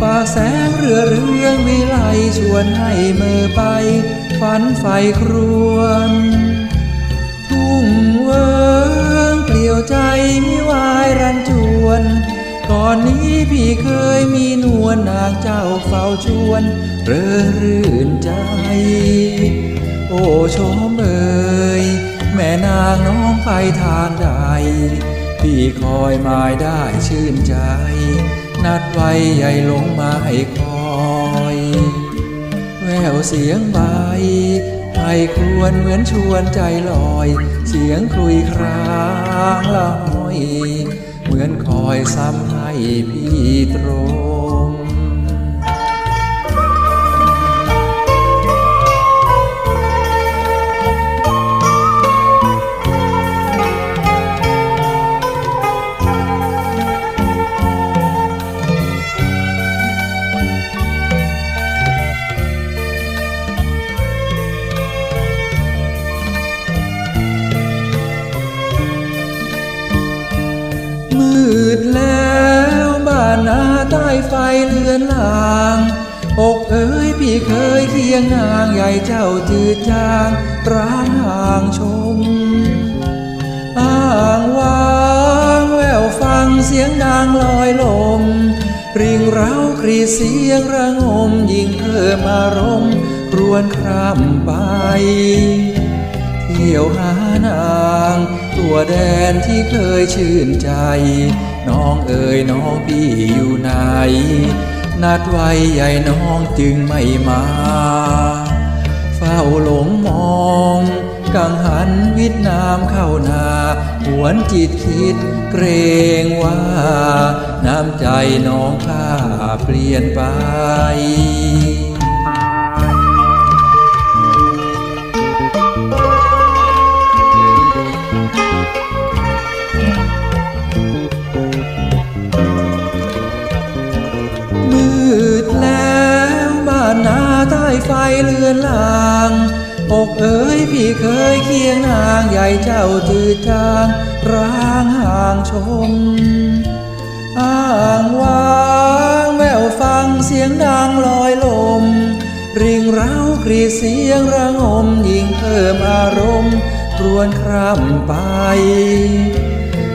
ปากแสงเรือเรืองวิไลชวนให้เมื่อไป ฝันไฟครวนทุ่งเวิงเปลี่ยวใจมิวายรันจวน ก่อนนี้พี่เคยมีนวลนางเจ้าเฝ้าชวนเรื่อรื่นใจ โอ้ชมเอ่ยแม่นางน้องไปทางใด พี่คอยหมายได้ชื่นใจ นัดไว้ใหญ่ลงมาให้คอย แววเสียงใบไพควนเหมือนชวนใจลอย เสียงคลุยครางละห้อย เหมือนคอยซ้ำให้พี่ตรงาใต้ไฟเลือนลาง อกเอ๋ยพี่เคยเคียงนางใหญ่เจ้าจืดจางร้างห่างชมอ้างวางแววฟังเสียงดังลอยลมริงเร้ากรีเสียงระงมยิ่งเพิ่มอารมณ์รวนคร่ำไป เที่ยวหานาง วแดนที่เคยชื่นใจ น้องเอ๋ยน้องพี่อยู่ไหน นัดไว้ใหญ่น้องจึงไม่มา เฝ้าหลงมองกังหันวิดน้ำเข้านา หวนจิตคิดเกรงว่า น้ำใจน้องข้าเปลี่ยนไป นาใต้ไฟเลือนลาง อกเอ๋ยพี่เคยเคียงนางใหญ่เจ้าจืดจางร้างห่างชมอ้างว้างแววฟังเสียงดังลอยลม ริงเร้ากรีดเสียงระงมยิ่งเพิ่มอารมณ์รวนคร่ำไป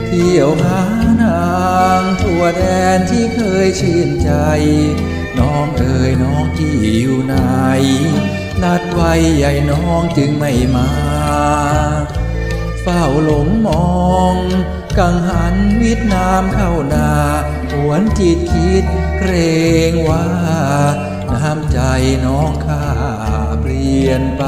เที่ยวหานางทั่วแดนที่เคยชื่นใจ น้องเอ๋ยน้องที่อยู่ไหน นัดไว้ใหญ่น้องจึงไม่มา เฝ้าหลงมองกังหันวิดน้ำเข้านาหวนจิตคิดเกรงว่า น้ำใจน้องข้าเปลี่ยนไป